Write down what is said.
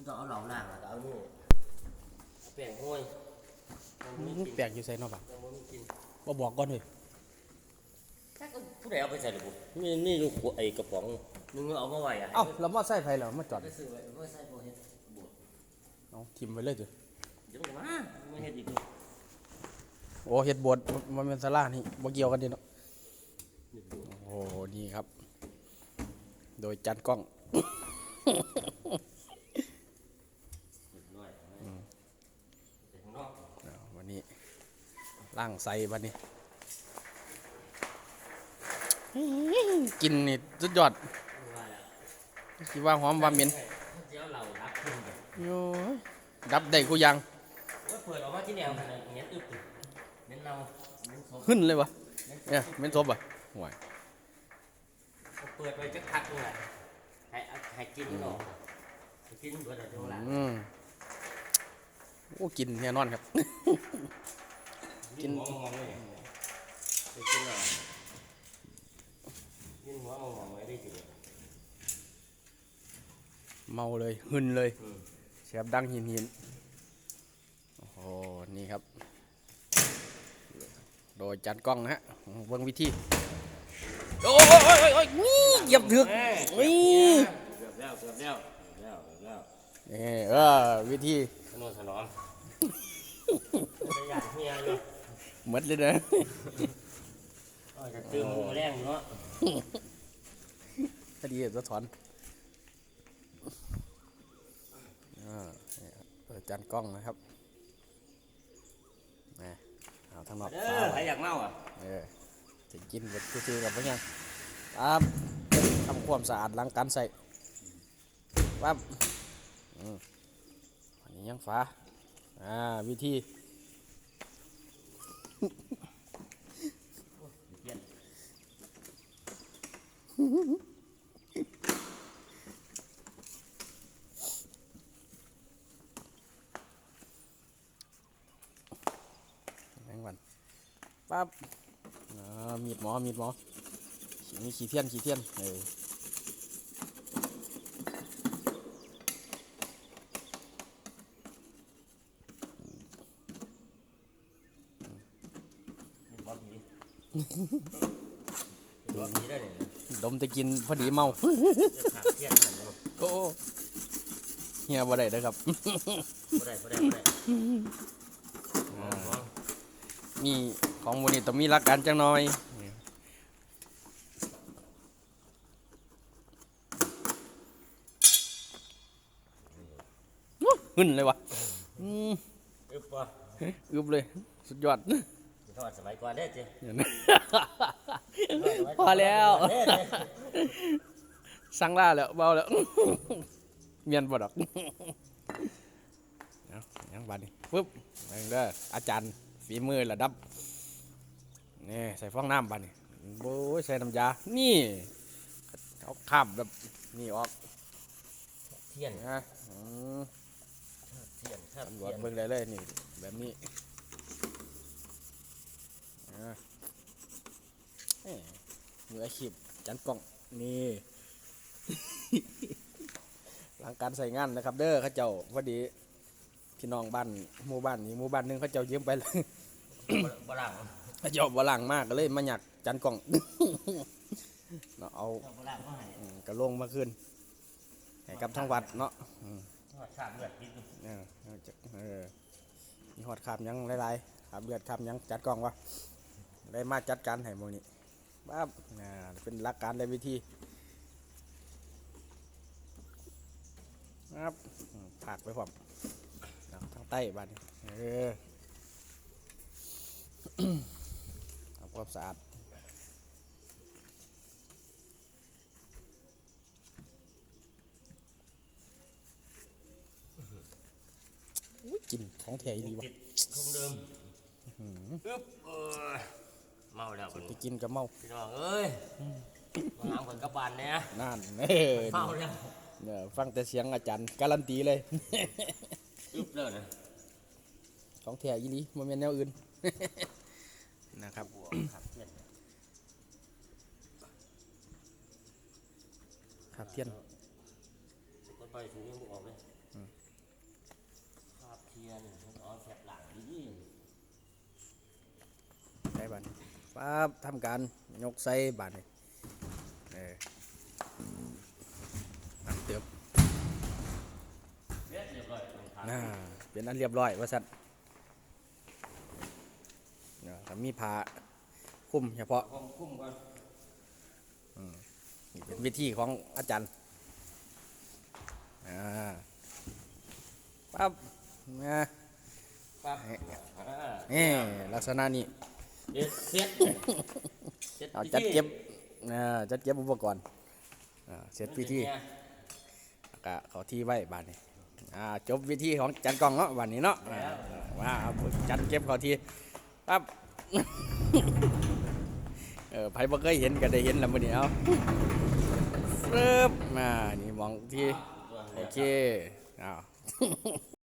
มันต้องเอาเหล่าล่างแล้วก็เอานี่เอาแป้งห้อยมันบ่มีกินแปลกอยู่ใส่เนาะบ่ะมันบ่มีกินบ่บอกก่อนเฮ้ยถ้าก็ผู้ใดเอาไปใส่ระบุนี่นี่อยู่ขวดไอ้กระป๋องนึงเอามาไว้อะเอ้าแล้วมอไซค์ไผเหรอมาจอดไปซื้อไว้ไว้ใส่บ่เฮ็ดบวชเอาทิ่มไว้เลยจ้ะเดี๋ยวมันจะมาไม่เฮ็ดอีกโอ้เฮ็ดโบสถ์มันเป็นศาลานี่บ่เกี่ยวกันเดิเนาะโอ้โหนี่ครับ โดยจันกล้อง เรียบร้อยเดี๋ยวข้างนอก อ้าววันนี้ ล่างใส่บัดนี้ กินนี่สุดยอดว่าแล้วคิดว่าหอมว่าเหม็นเดี๋ยวเรารับขึ้นไปโอ้ยดับได้กูยังว่าเปิดออกมาที่แนวขนาดเงี้ยอึบเลยเน้นเราเน้นสมขึ้นเลยวะเน้นสมเนี่ยเหม็นศพอะห่วยเปิดไปจะพักเลยให้ให้กินหนอให้กินเบิดเดี๋ยวหลังอืมโอ้กินแน่นอนครับ กินหัวมองๆเลยไปกินหน่อยกินหัวมองๆไว้ได้ทีเดียวเมาเลยหึนเลยอืมเสียบดังหินหินโอ้โหนี่ครับ โดยจันกล้องนะฮะเบิ่งวิธีโอ้ยโอ้ยโอ้ยโอ้ยนี่เหยียบถึกเอ้ยนี่เกือบแล้วเกือบแล้วเกือบแล้วเกือบแล้วนี่เออวิธีขนมถนอมจะอยากเฮียอยู่ หมดเลยนะอ๋อจะตื่นมือแรงอยู่เนาะพอดีสะท้อนอ่านี่ครับเออจันกล้องนะครับนะเอาทางนอกเด้อใครอยากเมาอะเออจะกินแบบซื่อๆกับพวกยังปั๊บทำความสะอาดล้างการใส่ปั๊บอืมอันนี้ยังฝาอ่าวิธี เปลี่ยน แมงวันปั๊บอ่ามีดหมอ มีดหมอมีขี้เทียนขี้เทียนเออมีบอผี บอผีได้เลยดมจะกินพอดีเมาจะขาดเที่ยงนั่นเนาะโอ้เฮียบ่ได้เด้อครับบ่ได้บ่ได้บ่ได้อ๋อมีของวันนี้ต้องมีหลักการจังหน่อยอู้หึ่นเลยวะอืมอึบป่ะอึบเลย สุดยอดทอดสมัยก่อนเด้อเจ้เดี๋ยวนะ พอแล้วเด้อเด้อสั่งล่าแล้วเบาแล้วเมียนบ่ดอกเอายังบาดนี่ปึ๊บแม่งเด้ออาจารย์ฝีมือระดับนี่ใส่ฟองน้ำบาดนี่โอ้ยใส่น้ำยา นี่เอาข้ามแบบนี่ออกเที่ยงนะอืมเที่ยงครับตำรวเที่จยงเบิ่งได้เลยนี่แบบนี้อ่าเอ้ย มืออาชีพจันกล่องนี่ หลังการใส่งานนะครับ เด้อเข้าเจ้าพอดีพี่น้องบ้านหมู่บ้านนี้หมู่บ้านหนึงเขาเจ้ายืมไปเลย บ่บ่ล่างเขาเจ้าบ่ล้างมากก็เลย มาหยักจันกล่อง เนาะเอาบ่ล่างก็ให้อืมกระลงมาคืนให้กับทั้งวัดเนาะทอดชาติเลือดนิดนึงเออเอาจะเออมีหอดขามหยังหลายๆขามเลือดขามหยังจัดกล่องวะได้มาจัดการให้หมนี่ บ้าบน่าเป็นหลักการและวิธีครับอืมผากไปพร้อมเอาทางใต้บ้านนี้เออทำความสะอาดอุ๊ยกลินของแท้ดีวะติดคงเดิมอึบ เออเมาแล้วบัดไปนี้กินกับเมาพี่น้องเอ้ยมาหาคนกลับบ้านเนี่ยนั่นเออเมาแล้วเนี่ยฟังแต่เสียงอาจารย์การันตีเลยอึบแล้วนะของแท้อีหลีโมเมนแนวอื่นนะครับบวกครับเที่ยงครับเทียนคนไปถึงยังบ่ออกเลยคาบเทียนมันเอาแสบหลังดี ใส่บัด ปั๊บทำการยกใส่บาดนี่เอออันเติบเรียบเรียบร้อยมันขาดน่าเป็นอันเรียบร้อยว่าสัตว์เนี่ยถ้ามีผ้าคลุมเฉพาะผมคุ้มก่อนนี่เป็นวิธีของอาจารย์อ่าปั๊บนะปั๊บเอ๊ะอ่านี่ลักษณะนี้ เด็ดเสร็จเสร็จเอาพิธีจัดเก็บอ่าจัดเก็บอุปกรณ์อ่าเสร็จพิธีเนี่ยก็เขาที่ไว้บานนี้อ่าจบวิธีของจันกล้องเนาะวันนี้เนาะอ่าว่าเอาจัดเก็บเขาที่ปั๊บเออไผบ่เคยเห็นก็ได้เห็นแล้วมื้อนี้เอาฟึบมานี่มองที่ตัวโอนี้เคอ้าว